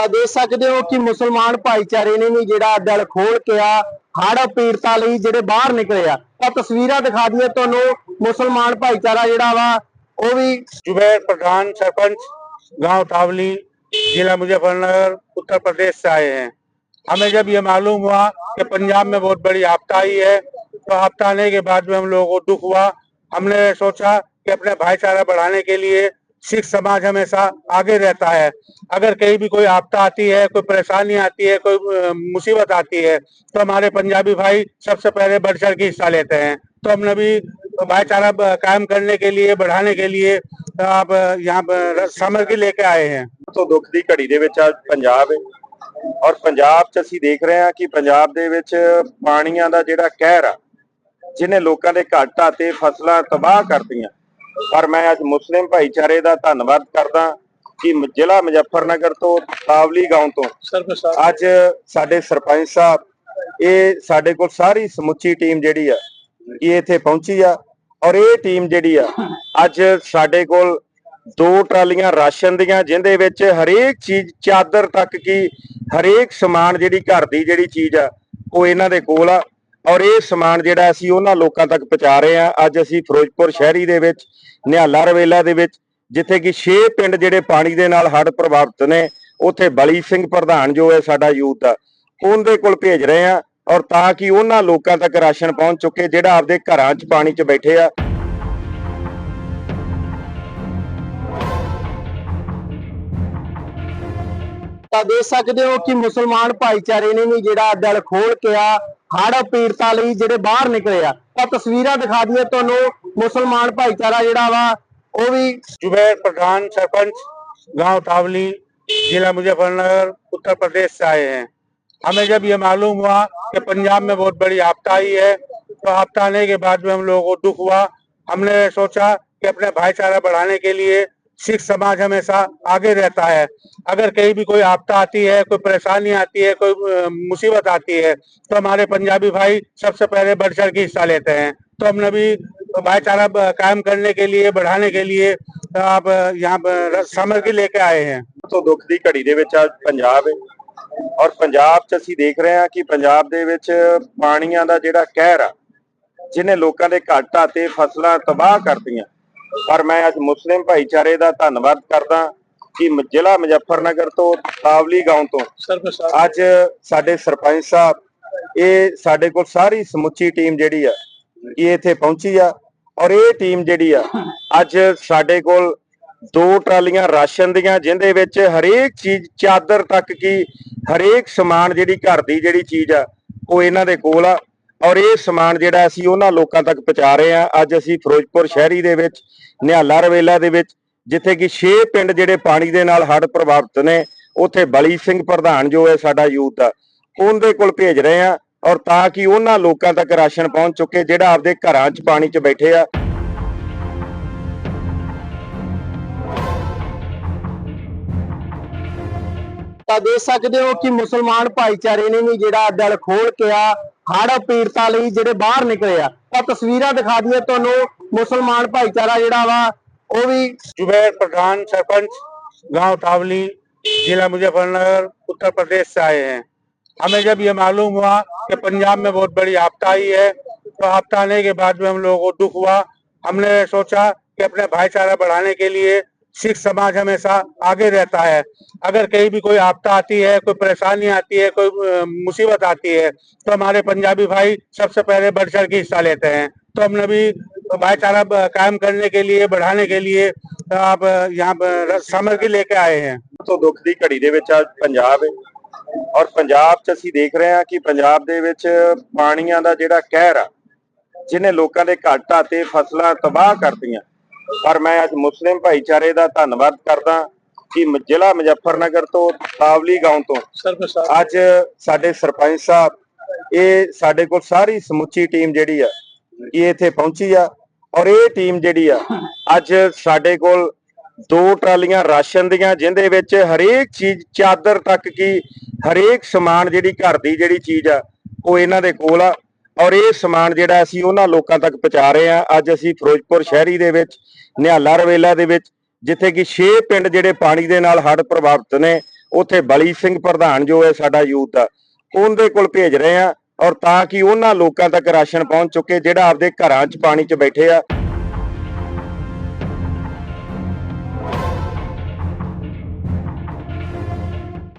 ਤਾਂ ਦੇਖ ਸਕਦੇ ਹੋ ਕਿ ਮੁਸਲਮਾਨ ਭਾਈਚਾਰੇ ਨੇ ਵੀ ਜਿਹੜਾ ਦਿਲ ਖੋਲ ਕੇ ਆ ਹੜ੍ਹ ਪੀੜਤਾਂ ਲਈ ਜਿਹੜੇ ਬਾਹਰ ਨਿਕਲੇ ਆ ਤਾਂ ਤਸਵੀਰਾਂ ਦਿਖਾ ਦਈਏ ਤੁਹਾਨੂੰ ਮੁਸਲਮਾਨ ਭਾਈਚਾਰਾ ਜਿਹੜਾ ਵਾ ਉਹ ਵੀ जुबैर प्रधान सरपंच गांव तावली जिला मुजफ्फरनगर उत्तर प्रदेश से आए हैं हमें जब ये मालूम हुआ कि पंजाब में बहुत बड़ी आपदा आई है तो आपदा आने के बाद में हम लोगों को दुख हुआ हमने सोचा कि अपने भाईचारा बढ़ाने के लिए सिख समाज हमेशा आगे रहता है अगर कहीं भी कोई आपदा आती है कोई परेशानी आती है कोई अ, मुसीबत आती है तो हमारे पंजाबी भाई सबसे पहले बढ़ चढ़ के हिस्सा लेते हैं तो हमने भी भाईचारा ब- कायम करने के लिए बढ़ाने के लिए आप यहाँ पर सामग्री लेके आए हैं ਤੋਂ ਦੁੱਖ ਦੀ ਘੜੀ ਦੇ ਵਿੱਚ ਅੱਜ ਪੰਜਾਬ ਹੈ ਔਰ ਪੰਜਾਬ 'ਚ ਅਸੀਂ ਦੇਖ ਰਹੇ ਹਾਂ ਕਿ ਪੰਜਾਬ ਦੇ ਵਿੱਚ ਪਾਣੀਆਂ ਦਾ ਜਿਹੜਾ ਕਹਿਰ ਆ ਜਿਹਨੇ ਲੋਕਾਂ ਦੇ ਘਰ ਢਾਤੇ ਫਸਲਾਂ ਤਬਾਹ ਕਰਤੀਆਂ ਪਰ ਮੈਂ ਅੱਜ ਮੁਸਲਿਮ ਭਾਈਚਾਰੇ ਦਾ ਧੰਨਵਾਦ ਕਰਦਾ ਕਿ ਜ਼ਿਲ੍ਹਾ ਮੁਜ਼ੱਫਰਨਗਰ ਤੋਂ ਤਾਵਲੀ ਗਾਉਂ ਤੋਂ ਅੱਜ ਸਾਡੇ ਸਰਪੰਚ ਸਾਹਿਬ ਇਹ ਸਾਡੇ ਕੋਲ ਸਾਰੀ ਸਮੁੱਚੀ ਟੀਮ ਜਿਹੜੀ ਆ ਇਹ ਇੱਥੇ ਪਹੁੰਚੀ ਆ ਔਰ ਇਹ ਟੀਮ ਜਿਹੜੀ ਆ ਅੱਜ ਸਾਡੇ ਕੋਲ ਦੋ ਟਰਾਲੀਆਂ ਰਾਸ਼ਨ ਦੀਆਂ ਜਿੰਦੇ ਵਿੱਚ ਹਰੇਕ ਚੀਜ਼ ਚਾਦਰ ਤੱਕ ਕੀ ਹਰੇਕ ਸਮਾਨ ਜਿਹੜੀ ਘਰ ਦੀ ਜਿਹੜੀ ਚੀਜ਼ ਆ ਉਹ ਇਹਨਾਂ ਦੇ ਕੋਲ ਆ। ਔਰ ਇਹ ਸਮਾਨ ਜਿਹੜਾ ਅਸੀਂ ਉਹਨਾਂ ਲੋਕਾਂ ਤੱਕ ਪਹੁੰਚਾ ਰਹੇ ਆ ਅੱਜ ਅਸੀਂ ਫਿਰੋਜ਼ਪੁਰ ਸ਼ਹਿਰੀ ਦੇ ਵਿੱਚ, ਨਿਹਾਲਾ ਰਵੇਲਾ ਦੇ ਵਿੱਚ, ਜਿੱਥੇ ਕਿ 6 ਪਿੰਡ ਜਿਹੜੇ ਪਾਣੀ ਦੇ ਨਾਲ ਹੜ੍ਹ ਪ੍ਰਭਾਵਿਤ ਨੇ, ਉੱਥੇ ਬਲੀ ਸਿੰਘ ਪ੍ਰਧਾਨ ਜੋ ਹੈ ਸਾਡਾ ਯੂਥ ਦਾ ਉਹਦੇ ਕੋਲ ਭੇਜ ਰਹੇ ਆ ਔਰ ਤਾਂ ਕਿ ਉਹਨਾਂ ਲੋਕਾਂ ਤੱਕ ਰਾਸ਼ਨ ਪਹੁੰਚ ਚੁੱਕੇ, ਜਿਹੜਾ ਆਪਦੇ ਘਰਾਂ 'ਚ ਪਾਣੀ 'ਚ ਬੈਠੇ ਆ। ਤਾਂ ਦੇਖ ਸਕਦੇ ਹੋ ਕਿ ਮੁਸਲਮਾਨ ਭਾਈਚਾਰੇ ਨੇ ਵੀ ਜਿਹੜਾ ਦਿਲ ਖੋਲ ਕੇ ਆ ਹੜ੍ਹ ਪੀੜਤਾਂ ਲਈ ਜਿਹੜੇ ਬਾਹਰ ਨਿਕਲੇ ਆ ਤਾਂ ਤਸਵੀਰਾਂ ਦਿਖਾ ਦਈਏ ਤੁਹਾਨੂੰ ਮੁਸਲਮਾਨ ਭਾਈਚਾਰਾ ਜਿਹੜਾ ਵਾ ਉਹ ਵੀ जुबैर प्रधान सरपंच गांव तावली जिला मुजफ्फरनगर उत्तर प्रदेश से आए हैं हमें जब ये मालूम हुआ कि पंजाब में बहुत बड़ी आपदा आई है तो आपदा आने के बाद में हम लोगों को दुख हुआ हमने सोचा कि अपने भाईचारा बढ़ाने के लिए सिख समाज हमेशा आगे रहता है अगर कहीं भी कोई आपदा आती है कोई परेशानी आती है कोई अ, मुसीबत आती है तो हमारे पंजाबी भाई सबसे पहले बढ़ चढ़ के हिस्सा लेते हैं तो हमने भी भाईचारा ब- कायम करने के लिए बढ़ाने के लिए आप यहाँ पर सामग्री लेके आए हैं ਤੋਂ ਦੁੱਖ ਦੀ ਘੜੀ ਦੇ ਵਿੱਚ ਅੱਜ ਪੰਜਾਬ ਹੈ ਔਰ ਪੰਜਾਬ 'ਚ ਅਸੀਂ ਦੇਖ ਰਹੇ ਹਾਂ ਕਿ ਪੰਜਾਬ ਦੇ ਵਿੱਚ ਪਾਣੀਆਂ ਦਾ ਜਿਹੜਾ ਕਹਿਰ ਆ ਜਿਹਨੇ ਲੋਕਾਂ ਦੇ ਘਰ ਢਾਤੇ ਫਸਲਾਂ ਤਬਾਹ ਕਰਤੀਆਂ ਪਰ ਮੈਂ ਅੱਜ ਮੁਸਲਿਮ ਭਾਈਚਾਰੇ ਦਾ ਧੰਨਵਾਦ ਕਰਦਾ ਕਿ ਜ਼ਿਲ੍ਹਾ ਮੁਜ਼ੱਫਰਨਗਰ ਤੋਂ ਤਾਵਲੀ ਗਾਉਂ ਤੋਂ ਅੱਜ ਸਾਡੇ ਸਰਪੰਚ ਸਾਹਿਬ ਇਹ ਸਾਡੇ ਕੋਲ ਸਾਰੀ ਸਮੁੱਚੀ ਟੀਮ ਜਿਹੜੀ ਆ ਇਹ ਇੱਥੇ ਪਹੁੰਚੀ ਆ ਔਰ ਇਹ ਟੀਮ ਜਿਹੜੀ ਆ ਅੱਜ ਸਾਡੇ ਕੋਲ ਦੋ ਟਰਾਲੀਆਂ ਰਾਸ਼ਨ ਦੀਆਂ ਜਿੰਦੇ ਵਿੱਚ ਹਰੇਕ ਚੀਜ਼ ਚਾਦਰ ਤੱਕ ਕੀ ਹਰੇਕ ਸਮਾਨ ਜਿਹੜੀ ਘਰ ਦੀ ਜਿਹੜੀ ਚੀਜ਼ ਆ ਉਹ ਇਹਨਾਂ ਦੇ ਕੋਲ ਆ। ਔਰ ਇਹ ਸਮਾਨ ਜਿਹੜਾ ਅਸੀਂ ਉਹਨਾਂ ਲੋਕਾਂ ਤੱਕ ਪਹੁੰਚਾ ਰਹੇ ਆ ਅੱਜ ਅਸੀਂ ਫਿਰੋਜ਼ਪੁਰ ਸ਼ਹਿਰੀ ਦੇ ਵਿੱਚ, ਨਿਹਾਲਾ ਰਵੇਲਾ ਦੇ ਵਿੱਚ, ਜਿੱਥੇ ਕਿ 6 ਪਿੰਡ ਜਿਹੜੇ ਪਾਣੀ ਦੇ ਨਾਲ ਹੜ੍ਹ ਪ੍ਰਭਾਵਿਤ ਨੇ, ਉੱਥੇ ਬਲੀ ਸਿੰਘ ਪ੍ਰਧਾਨ ਜੋ ਹੈ ਸਾਡਾ ਯੂਥ ਦਾ ਉਹਦੇ ਕੋਲ ਭੇਜ ਰਹੇ ਆ ਔਰ ਤਾਂ ਕਿ ਉਹਨਾਂ ਲੋਕਾਂ ਤੱਕ ਰਾਸ਼ਨ ਪਹੁੰਚ ਚੁੱਕੇ, ਜਿਹੜਾ ਆਪਦੇ ਘਰਾਂ 'ਚ ਪਾਣੀ 'ਚ ਬੈਠੇ ਆ। ਤਾਂ ਦੇਖ ਸਕਦੇ ਹੋ ਕਿ ਮੁਸਲਮਾਨ ਭਾਈਚਾਰੇ ਨੇ ਵੀ ਜਿਹੜਾ ਦਿਲ ਖੋਲ ਕੇ ਆ ਹੜ੍ਹ ਪੀੜਤਾਂ ਲਈ ਜਿਹੜੇ ਬਾਹਰ ਨਿਕਲੇ ਆ ਤਾਂ ਤਸਵੀਰਾਂ ਦਿਖਾ ਦਈਏ ਤੁਹਾਨੂੰ ਮੁਸਲਮਾਨ ਭਾਈਚਾਰਾ ਜਿਹੜਾ ਵਾ ਉਹ ਵੀ जुबैर प्रधान सरपंच गांव तावली जिला मुजफ्फरनगर उत्तर प्रदेश से आए हैं हमें जब ये मालूम हुआ कि पंजाब में बहुत बड़ी आपदा आई है तो आपदा आने के बाद में हम लोगों को दुख हुआ हमने सोचा कि अपने भाईचारा बढ़ाने के लिए सिख समाज हमेशा आगे रहता है अगर कहीं भी कोई आपदा आती है कोई परेशानी आती है कोई अ, मुसीबत आती है तो हमारे पंजाबी भाई सबसे पहले बढ़ चढ़ के हिस्सा लेते हैं तो हमने भी भाईचारा ब- कायम करने के लिए बढ़ाने के लिए आप यहाँ पर सामग्री लेके आए हैं ਤੋਂ ਦੁੱਖ ਦੀ ਘੜੀ ਦੇ ਵਿੱਚ ਅੱਜ ਪੰਜਾਬ ਹੈ ਔਰ ਪੰਜਾਬ 'ਚ ਅਸੀਂ ਦੇਖ ਰਹੇ ਹਾਂ ਕਿ ਪੰਜਾਬ ਦੇ ਵਿੱਚ ਪਾਣੀਆਂ ਦਾ ਜਿਹੜਾ ਕਹਿਰ ਆ ਜਿਹਨੇ ਲੋਕਾਂ ਦੇ ਘਰ ਢਾਤੇ ਫਸਲਾਂ ਤਬਾਹ ਕਰਤੀਆਂ ਪਰ ਮੈਂ ਅੱਜ ਮੁਸਲਿਮ ਭਾਈਚਾਰੇ ਦਾ ਧੰਨਵਾਦ ਕਰਦਾ ਕਿ ਜ਼ਿਲ੍ਹਾ ਮੁਜ਼ੱਫਰਨਗਰ ਤੋਂ ਤਾਵਲੀ ਗਾਉਂ ਤੋਂ ਅੱਜ ਸਾਡੇ ਸਰਪੰਚ ਸਾਹਿਬ ਇਹ ਸਾਡੇ ਕੋਲ ਸਾਰੀ ਸਮੁੱਚੀ ਟੀਮ ਜਿਹੜੀ ਆ ਇਹ ਇੱਥੇ ਪਹੁੰਚੀ ਆ ਔਰ ਇਹ ਟੀਮ ਜਿਹੜੀ ਆ ਅੱਜ ਸਾਡੇ ਕੋਲ ਦੋ ਟਰਾਲੀਆਂ ਰਾਸ਼ਨ ਦੀਆਂ ਜਿੰਦੇ ਵਿੱਚ ਹਰੇਕ ਚੀਜ਼ ਚਾਦਰ ਤੱਕ ਕੀ ਹਰੇਕ ਸਮਾਨ ਜਿਹੜੀ ਘਰ ਦੀ ਜਿਹੜੀ ਚੀਜ਼ ਆ ਉਹ ਇਹਨਾਂ ਦੇ ਕੋਲ ਆ। ਔਰ ਇਹ ਸਮਾਨ ਜਿਹੜਾ ਅਸੀਂ ਉਹਨਾਂ ਲੋਕਾਂ ਤੱਕ ਪਹੁੰਚਾ ਰਹੇ ਹਾਂ। ਅੱਜ ਅਸੀਂ ਫਿਰੋਜ਼ਪੁਰ ਸ਼ਹਿਰੀ ਦੇ ਵਿੱਚ, ਨਿਹਾਲਾ ਰਵੇਲਾ ਦੇ ਵਿੱਚ, ਜਿੱਥੇ ਕਿ 6 ਪਿੰਡ ਜਿਹੜੇ ਪਾਣੀ ਦੇ ਨਾਲ ਹੜ੍ਹ ਪ੍ਰਭਾਵਿਤ ਨੇ, ਉੱਥੇ ਬਲੀ ਸਿੰਘ ਪ੍ਰਧਾਨ ਜੋ ਹੈ ਸਾਡਾ ਯੂਥ ਦਾ ਉਹਦੇ ਕੋਲ ਭੇਜ ਰਹੇ ਆ ਔਰ ਤਾਂ ਕਿ ਉਹਨਾਂ ਲੋਕਾਂ ਤੱਕ ਰਾਸ਼ਨ ਪਹੁੰਚ ਚੁੱਕੇ, ਜਿਹੜਾ ਆਪਦੇ ਘਰਾਂ 'ਚ ਪਾਣੀ 'ਚ ਬੈਠੇ ਆ।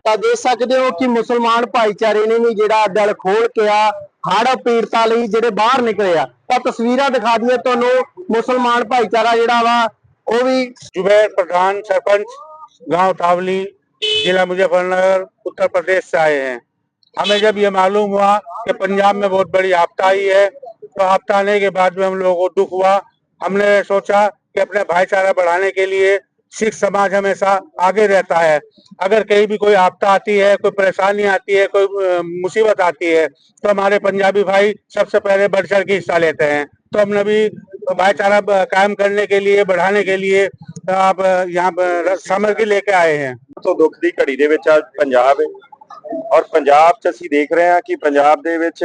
ਤਾਂ ਦੇਖ ਸਕਦੇ ਹੋ ਕਿ ਮੁਸਲਮਾਨ ਭਾਈਚਾਰੇ ਨੇ ਵੀ ਜਿਹੜਾ ਦਿਲ ਖੋਲ ਕੇ ਆ ਹੜ੍ਹ ਪੀੜਤਾਂ ਲਈ ਜਿਹੜੇ ਬਾਹਰ ਨਿਕਲੇ ਆ ਤਾਂ ਤਸਵੀਰਾਂ ਦਿਖਾ ਦਈਏ ਤੁਹਾਨੂੰ ਮੁਸਲਮਾਨ ਭਾਈਚਾਰਾ ਜਿਹੜਾ ਵਾ ਉਹ ਵੀ जुबैर प्रधान सरपंच गांव तावली जिला मुजफ्फरनगर उत्तर प्रदेश से आए हैं हमें जब ये मालूम हुआ कि पंजाब में बहुत बड़ी आपदा आई है तो आपदा आने के बाद में हम लोगों को दुख हुआ हमने सोचा कि अपने भाईचारा बढ़ाने के लिए सिख समाज हमेशा आगे रहता है अगर कहीं भी कोई आपदा आती है कोई परेशानी आती है कोई अ, मुसीबत आती है तो हमारे पंजाबी भाई सबसे पहले बढ़ चढ़ के हिस्सा लेते हैं तो हमने भी भाईचारा ब- कायम करने के लिए बढ़ाने के लिए आप अ, यहाँ पर सामग्री लेके आए हैं ਤੋਂ ਦੁੱਖ ਦੀ ਘੜੀ ਦੇ ਵਿੱਚ ਅੱਜ ਪੰਜਾਬ ਹੈ ਔਰ ਪੰਜਾਬ 'ਚ ਅਸੀਂ ਦੇਖ ਰਹੇ ਹਾਂ ਕਿ ਪੰਜਾਬ ਦੇ ਵਿੱਚ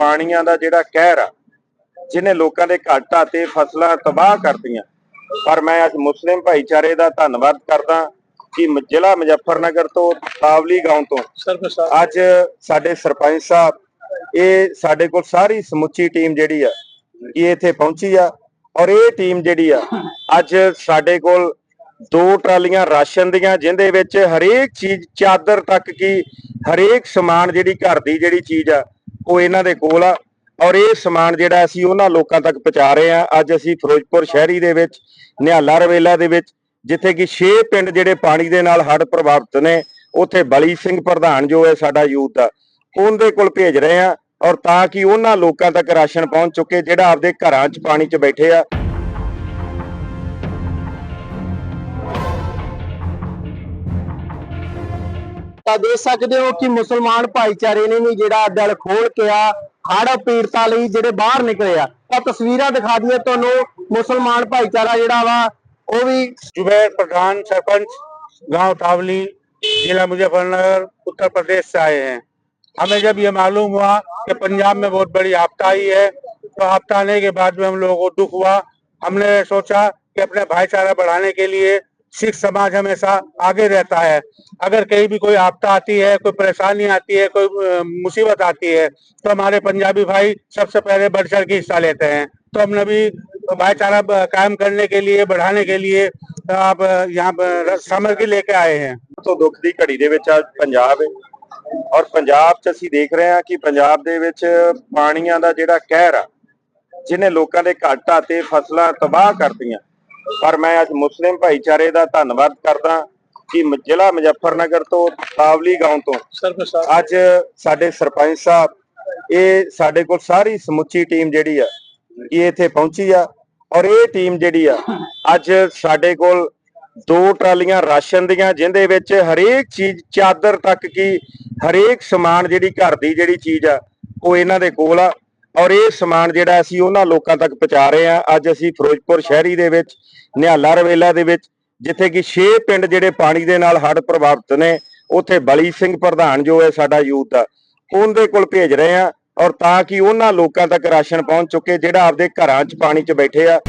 ਪਾਣੀਆਂ ਦਾ ਜਿਹੜਾ ਕਹਿਰ ਆ ਜਿਹਨੇ ਲੋਕਾਂ ਦੇ ਘਰ ਢਾਤੇ ਫਸਲਾਂ ਤਬਾਹ ਕਰਤੀਆਂ ਪਰ ਮੈਂ ਅੱਜ ਮੁਸਲਿਮ ਭਾਈਚਾਰੇ ਦਾ ਧੰਨਵਾਦ ਕਰਦਾ ਕਿ ਜ਼ਿਲ੍ਹਾ ਮੁਜ਼ੱਫਰਨਗਰ ਤੋਂ ਤਾਵਲੀ ਗਾਉਂ ਤੋਂ ਅੱਜ ਸਾਡੇ ਸਰਪੰਚ ਸਾਹਿਬ ਇਹ ਸਾਡੇ ਕੋਲ ਸਾਰੀ ਸਮੁੱਚੀ ਟੀਮ ਜਿਹੜੀ ਆ ਇਹ ਇੱਥੇ ਪਹੁੰਚੀ ਆ ਔਰ ਇਹ ਟੀਮ ਜਿਹੜੀ ਆ ਅੱਜ ਸਾਡੇ ਕੋਲ ਦੋ ਟਰਾਲੀਆਂ ਰਾਸ਼ਨ ਦੀਆਂ ਜਿੰਦੇ ਵਿੱਚ ਹਰੇਕ ਚੀਜ਼ ਚਾਦਰ ਤੱਕ ਕੀ ਹਰੇਕ ਸਮਾਨ ਜਿਹੜੀ ਘਰ ਦੀ ਜਿਹੜੀ ਚੀਜ਼ ਆ ਉਹ ਇਹਨਾਂ ਦੇ ਕੋਲ ਆ। ਔਰ ਇਹ ਸਮਾਨ ਜਿਹੜਾ ਅਸੀਂ ਉਹਨਾਂ ਲੋਕਾਂ ਤੱਕ ਪਹੁੰਚਾ ਰਹੇ ਆ ਅੱਜ ਅਸੀਂ ਫਿਰੋਜ਼ਪੁਰ ਸ਼ਹਿਰੀ ਦੇ ਵਿੱਚ, ਨਿਹਾਲਾ ਰਵੇਲਾ ਦੇ ਵਿੱਚ, ਜਿੱਥੇ ਕਿ 6 ਪਿੰਡ ਜਿਹੜੇ ਪਾਣੀ ਦੇ ਨਾਲ ਹੜ੍ਹ ਪ੍ਰਭਾਵਿਤ ਨੇ, ਉੱਥੇ ਬਲੀ ਸਿੰਘ ਪ੍ਰਧਾਨ ਜੋ ਹੈ ਸਾਡਾ ਯੂਥ ਦਾ ਉਹਦੇ ਕੋਲ ਭੇਜ ਰਹੇ ਆ ਔਰ ਤਾਂ ਕਿ ਉਹਨਾਂ ਲੋਕਾਂ ਤੱਕ ਰਾਸ਼ਨ ਪਹੁੰਚ ਚੁੱਕੇ, ਜਿਹੜਾ ਆਪਦੇ ਘਰਾਂ 'ਚ ਪਾਣੀ 'ਚ ਬੈਠੇ ਆ। ਤਾਂ ਦੇਖ ਸਕਦੇ ਹੋ ਕਿ ਮੁਸਲਮਾਨ ਭਾਈਚਾਰੇ ਨੇ ਵੀ ਜਿਹੜਾ ਦਿਲ ਖੋਲ ਕੇ ਆ ਹੜ੍ਹ ਪੀੜਤਾਂ ਲਈ ਜਿਹੜੇ ਬਾਹਰ ਨਿਕਲੇ ਆ ਤਾਂ ਤਸਵੀਰਾਂ ਦਿਖਾ ਦਈਏ ਤੁਹਾਨੂੰ ਮੁਸਲਮਾਨ ਭਾਈਚਾਰਾ ਜਿਹੜਾ ਵਾ ਉਹ ਵੀ जुबैर प्रधान सरपंच गांव तावली जिला मुजफ्फरनगर उत्तर प्रदेश से आए हैं हमें जब ये मालूम हुआ कि पंजाब में बहुत बड़ी आपदा आई है तो आपदा आने के बाद में हम लोगों को दुख हुआ हमने सोचा कि अपने भाईचारा बढ़ाने के लिए सिख समाज हमेशा आगे रहता है अगर कहीं भी कोई आपदा आती है कोई परेशानी आती है कोई अ, मुसीबत आती है तो हमारे पंजाबी भाई सबसे पहले बढ़ चढ़ के हिस्सा लेते हैं तो हमने भी भाईचारा ब- कायम करने के लिए बढ़ाने के लिए आप अ, यहाँ पर सामग्री लेके आए हैं ਤੋਂ ਦੁੱਖ ਦੀ ਘੜੀ ਦੇ ਵਿੱਚ ਅੱਜ ਪੰਜਾਬ ਹੈ ਔਰ ਪੰਜਾਬ 'ਚ ਅਸੀਂ ਦੇਖ ਰਹੇ ਹਾਂ ਕਿ ਪੰਜਾਬ ਦੇ ਵਿੱਚ ਪਾਣੀਆਂ ਦਾ ਜਿਹੜਾ ਕਹਿਰ ਆ ਜਿਹਨੇ ਲੋਕਾਂ ਦੇ ਘਰ ਢਾਤੇ ਫਸਲਾਂ ਤਬਾਹ ਕਰਤੀਆਂ ਪਰ ਮੈਂ ਅੱਜ ਮੁਸਲਿਮ ਭਾਈਚਾਰੇ ਦਾ ਧੰਨਵਾਦ ਕਰਦਾ ਕਿ ਜ਼ਿਲ੍ਹਾ ਮੁਜ਼ੱਫਰਨਗਰ ਤੋਂ ਤਾਵਲੀ ਗਾਉਂ ਤੋਂ ਅੱਜ ਸਾਡੇ ਸਰਪੰਚ ਸਾਹਿਬ ਇਹ ਸਾਡੇ ਕੋਲ ਸਾਰੀ ਸਮੁੱਚੀ ਟੀਮ ਜਿਹੜੀ ਆ ਇਹ ਇੱਥੇ ਪਹੁੰਚੀ ਆ ਔਰ ਇਹ ਟੀਮ ਜਿਹੜੀ ਆ ਅੱਜ ਸਾਡੇ ਕੋਲ ਦੋ ਟਰਾਲੀਆਂ ਰਾਸ਼ਨ ਦੀਆਂ ਜਿੰਦੇ ਵਿੱਚ ਹਰੇਕ ਚੀਜ਼ ਚਾਦਰ ਤੱਕ ਕੀ ਹਰੇਕ ਸਮਾਨ ਜਿਹੜੀ ਘਰ ਦੀ ਜਿਹੜੀ ਚੀਜ਼ ਆ ਉਹ ਇਹਨਾਂ ਦੇ ਕੋਲ ਆ। ਔਰ ਇਹ ਸਮਾਨ ਜਿਹੜਾ ਅਸੀਂ ਉਹਨਾਂ ਲੋਕਾਂ ਤੱਕ ਪਹੁੰਚਾ ਰਹੇ ਆ ਅੱਜ ਅਸੀਂ ਫਿਰੋਜ਼ਪੁਰ ਸ਼ਹਿਰੀ ਦੇ ਵਿੱਚ, ਨਿਹਾਲਾ ਰਵੇਲਾ ਦੇ ਵਿੱਚ, ਜਿੱਥੇ ਕਿ 6 ਪਿੰਡ ਜਿਹੜੇ ਪਾਣੀ ਦੇ ਨਾਲ ਹੜ੍ਹ ਪ੍ਰਭਾਵਿਤ ਨੇ, ਉੱਥੇ ਬਲੀ ਸਿੰਘ ਪ੍ਰਧਾਨ ਜੋ ਹੈ ਸਾਡਾ ਯੂਥ ਦਾ ਉਹਦੇ ਕੋਲ ਭੇਜ ਰਹੇ ਆ ਔਰ ਤਾਂ ਕਿ ਉਹਨਾਂ ਲੋਕਾਂ ਤੱਕ ਰਾਸ਼ਨ ਪਹੁੰਚ ਚੁੱਕੇ, ਜਿਹੜਾ ਆਪਦੇ ਘਰਾਂ 'ਚ ਪਾਣੀ 'ਚ ਬੈਠੇ ਆ।